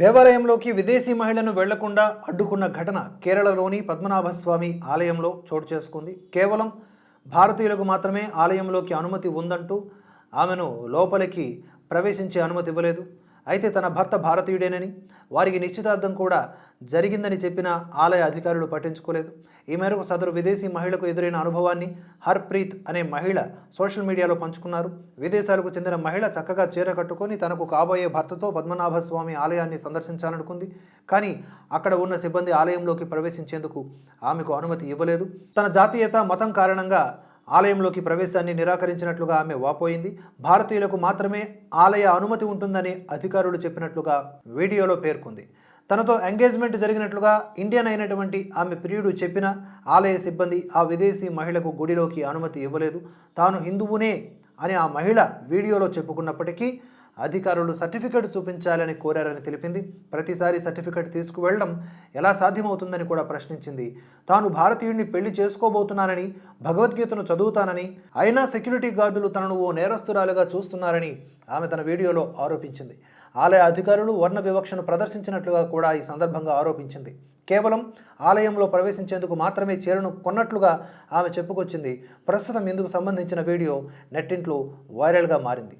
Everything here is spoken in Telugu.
దేవాలయంలోకి విదేశీ మహిళను వెళ్ళకుండా అడ్డుకున్న ఘటన కేరళలోని పద్మనాభస్వామి ఆలయంలో చోటు చేసుకుంది. కేవలం భారతీయులకు మాత్రమే ఆలయంలోకి అనుమతి ఉందంటూ ఆమెను లోపలికి ప్రవేశించే అనుమతి ఇవ్వలేదు. అయితే తన భర్త భారతీయుడేనని? వారికి నిశ్చితార్థం కూడా జరిగిందని చెప్పిన ఆలయ అధికారులు పట్టించుకోలేదు. ఈ మేరకు సదరు విదేశీ మహిళకు ఎదురైన అనుభవాన్ని హర్ప్రీత్ అనే మహిళ సోషల్ మీడియాలో పంచుకున్నారు. విదేశాలకు చెందిన మహిళ చక్కగా చీర కట్టుకొని తనకు కాబోయే భర్తతో పద్మనాభ స్వామి ఆలయాన్ని సందర్శించాలనుకుంది. కానీ అక్కడ ఉన్న సిబ్బంది ఆలయంలోకి ప్రవేశించేందుకు ఆమెకు అనుమతి ఇవ్వలేదు. తన జాతీయత మతం కారణంగా ఆలయంలోకి ప్రవేశాన్ని నిరాకరించినట్లుగా ఆమె వాపోయింది. భారతీయులకు మాత్రమే ఆలయ అనుమతి ఉంటుందని అధికారులు చెప్పినట్లుగా వీడియోలో పేర్కొంది. తనతో ఎంగేజ్మెంట్ జరిగినట్లుగా ఇండియన్ అయినటువంటి ఆమె ప్రియుడు చెప్పిన ఆలయ సిబ్బంది ఆ విదేశీ మహిళకు గుడిలోకి అనుమతి ఇవ్వలేదు. తాను హిందువునే అని ఆ మహిళ వీడియోలో చెప్పుకున్నప్పటికీ అధికారులు సర్టిఫికెట్ చూపించాలని కోరారని తెలిపింది. ప్రతిసారి సర్టిఫికెట్ తీసుకువెళ్ళడం ఎలా సాధ్యమవుతుందని కూడా ప్రశ్నించింది. తాను భారతీయుడిని పెళ్ళి చేసుకోబోతున్నానని భగవద్గీతను చదువుతానని అయినా సెక్యూరిటీ గార్డులు తనను ఓ నేరస్తురాలుగా చూస్తున్నారని ఆమె తన వీడియోలో ఆరోపించింది. ఆలయ అధికారులు వర్ణ వివక్షను ప్రదర్శించినట్లుగా కూడా ఈ సందర్భంగా ఆరోపించింది. కేవలం ఆలయంలో ప్రవేశించేందుకు మాత్రమే చీరను కొన్నట్లుగా ఆమె చెప్పుకొచ్చింది. ప్రస్తుతం ఇందుకు సంబంధించిన వీడియో నెట్టింట్లో వైరల్గా మారింది.